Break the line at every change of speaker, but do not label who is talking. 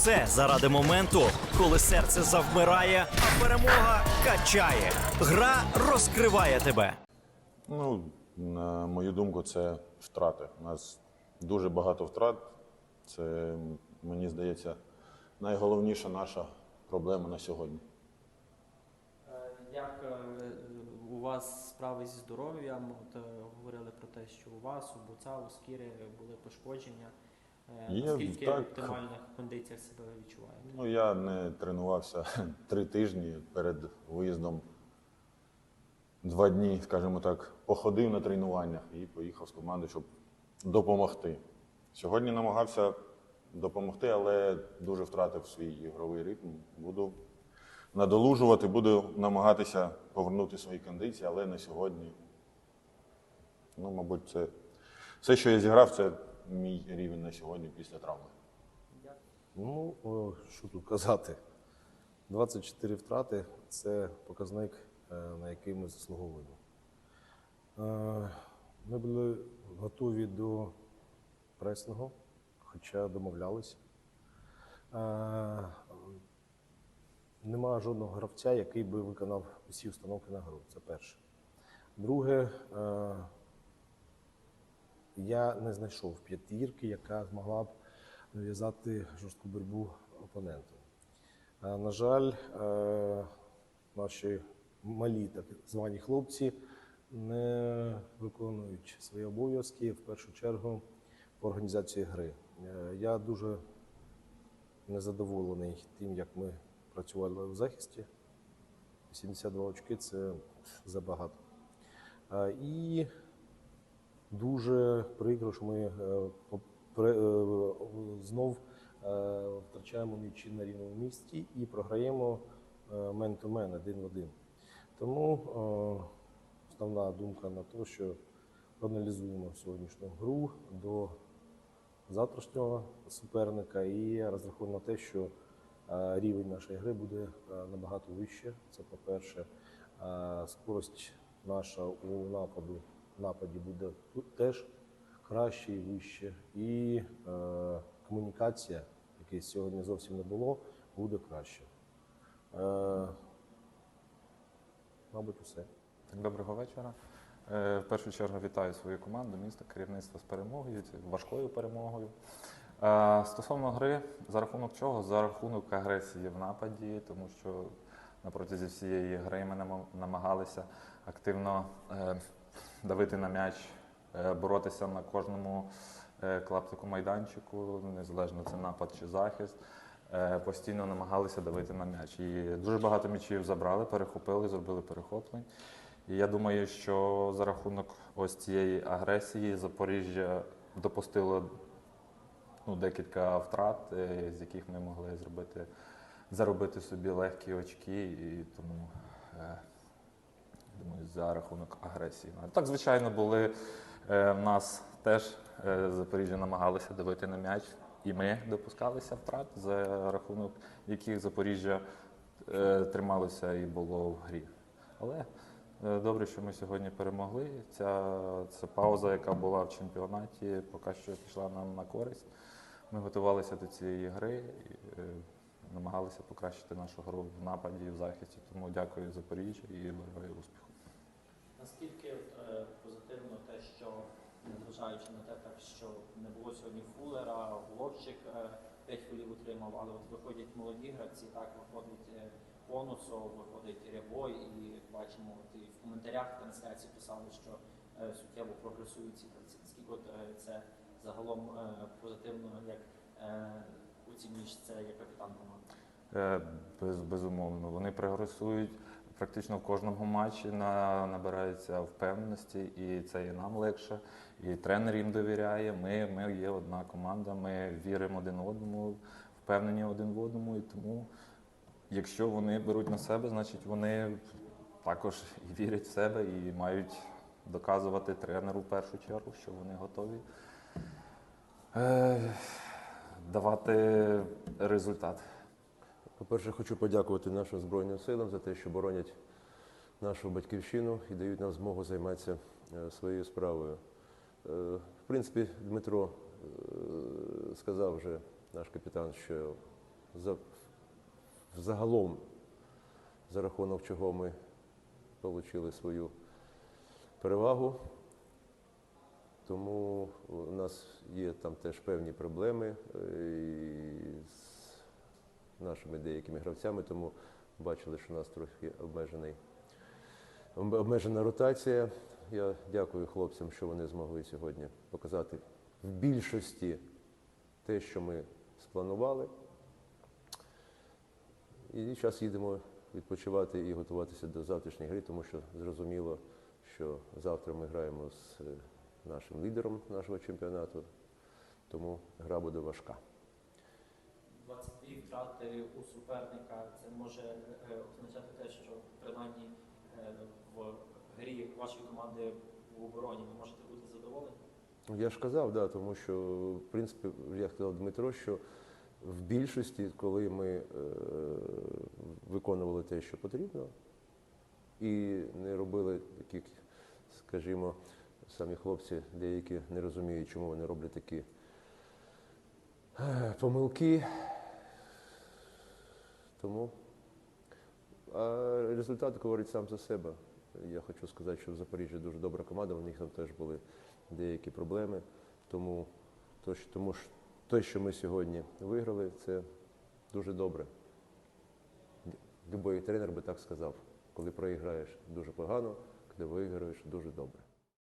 все заради моменту, коли серце завмирає, а перемога качає. Гра розкриває тебе.
Ну, на мою думку, це втрати. У нас дуже багато втрат. Це, мені здається, найголовніша наша проблема на сьогодні.
Е, Як е, у вас справи зі здоров'ям? От е, говорили про те, що у вас, у Буца, у Скіри були пошкодження. Е,
Є,
Наскільки
так.
в оптимальних кондиціях себе відчуваєте?
Ну, я не тренувався три тижні перед виїздом. Два дні, скажімо так, походив на тренуваннях і поїхав з команди, щоб допомогти. Сьогодні намагався допомогти, але дуже втратив свій ігровий ритм. Буду надолужувати, буду намагатися повернути свої кондиції, але не сьогодні. Ну, мабуть, це все, що я зіграв, це мій рівень на сьогодні після травми.
Ну, що тут казати? 24 втрати це показник, е, на який ми заслуговуємо. Е, Ми були готові до пресного, хоча домовлялися. Е, Нема жодного гравця, який би виконав усі установки на гру. Це перше. Друге, я не знайшов п'ятірки, яка змогла б нав'язати жорстку боротьбу опоненту. Е, На жаль, е, наші малі так звані хлопці не виконують свої обов'язки в першу чергу по організації гри. Е, Я дуже незадоволений тим, як ми працювали в захисті. 82 очки це забагато. І дуже прикро, що ми е, е, знов е, втрачаємо м'ячі на рівному місці і програємо мен-то-мен один в один. Тому основна думка на те, що проаналізуємо сьогоднішню гру до завтрашнього суперника і розраховуємо на те, що рівень нашої гри буде набагато вище. Це по-перше, скорость наша у нападу нападі буде теж краще і вище. І е, комунікація, якої сьогодні зовсім не було, буде краще. Е, мабуть, усе.
Доброго вечора. Е, В першу чергу вітаю свою команду, місто, керівництво з перемогою, важкою перемогою. Е, Стосовно гри, за рахунок чого? За рахунок агресії в нападі, тому що на протязі всієї гри ми нама- намагалися активно е, давити на м'яч, е, боротися на кожному е, клаптику майданчику, незалежно це напад чи захист. Е, Постійно намагалися давити на м'яч. І дуже багато м'ячів забрали, перехопили, зробили перехоплень. І я думаю, що за рахунок ось цієї агресії Запоріжжя допустило ну, декілька втрат, з яких ми могли зробити, заробити собі легкі очки, і тому думаю, за рахунок агресії. Ну, Так, звичайно, були е, в нас теж е, Запоріжжя намагалися давити на м'яч, і ми допускалися втрат, за рахунок яких Запоріжжя е, трималося і було в грі. Але добре, що ми сьогодні перемогли. Ця, ця пауза, яка була в чемпіонаті, поки що пішла нам на користь. Ми готувалися до цієї гри намагалися покращити нашу гру в нападі і в захисті. Тому дякую Запоріжжю і бажаю успіху.
Наскільки е, позитивно те, що незважаючи на те, так, що не було сьогодні фулера, Вовчик 5 хвилів отримав, але от виходять молоді гравці, так виходить е, Конусов, виходить Рябой, і бачимо, от і в коментарях трансляції писали, що е, суттєво прогресують ці гравці. Наскільки от е, це загалом е, позитивно, як е, оцінюєш це як капітан команди?
Е, Без, безумовно, вони прогресують практично в кожному матчі, на, набираються впевненості, і це і нам легше, і тренер їм довіряє. Ми, ми є одна команда, ми віримо один одному, впевнені один в одному. І тому, якщо вони беруть на себе, значить вони також і вірять в себе і мають доказувати тренеру в першу чергу, що вони готові е, давати результат.
По-перше, хочу подякувати нашим Збройним силам за те, що боронять нашу батьківщину і дають нам змогу займатися е, своєю справою. Е, В принципі, Дмитро е, сказав вже наш капітан, що за, загалом, за рахунок чого ми отримали свою перевагу. Тому у нас є там теж певні проблеми і нашими деякими гравцями, тому бачили, що у нас трохи обмежений, обмежена ротація. Я дякую хлопцям, що вони змогли сьогодні показати в більшості те, що ми спланували. І зараз їдемо відпочивати і готуватися до завтрашньої гри, тому що зрозуміло, що завтра ми граємо з е, нашим лідером нашого чемпіонату, тому гра буде важка.
22 втрати у суперника це може е, означати те, що принаймні е, в грі вашої команди в обороні ви можете бути задоволені.
Я ж казав, да, тому що, в принципі, як сказав Дмитро, що в більшості, коли ми е, виконували те, що потрібно, і не робили таких, скажімо, самі хлопці деякі не розуміють, чому вони роблять такі е, помилки. Тому а результат говорить сам за себе. Я хочу сказати, що в Запоріжжі дуже добра команда, у них там теж були деякі проблеми. Тому, то, що, тому те, що ми сьогодні виграли, це дуже добре. Любой тренер би так сказав. Коли проіграєш дуже погано, коли виграєш дуже добре.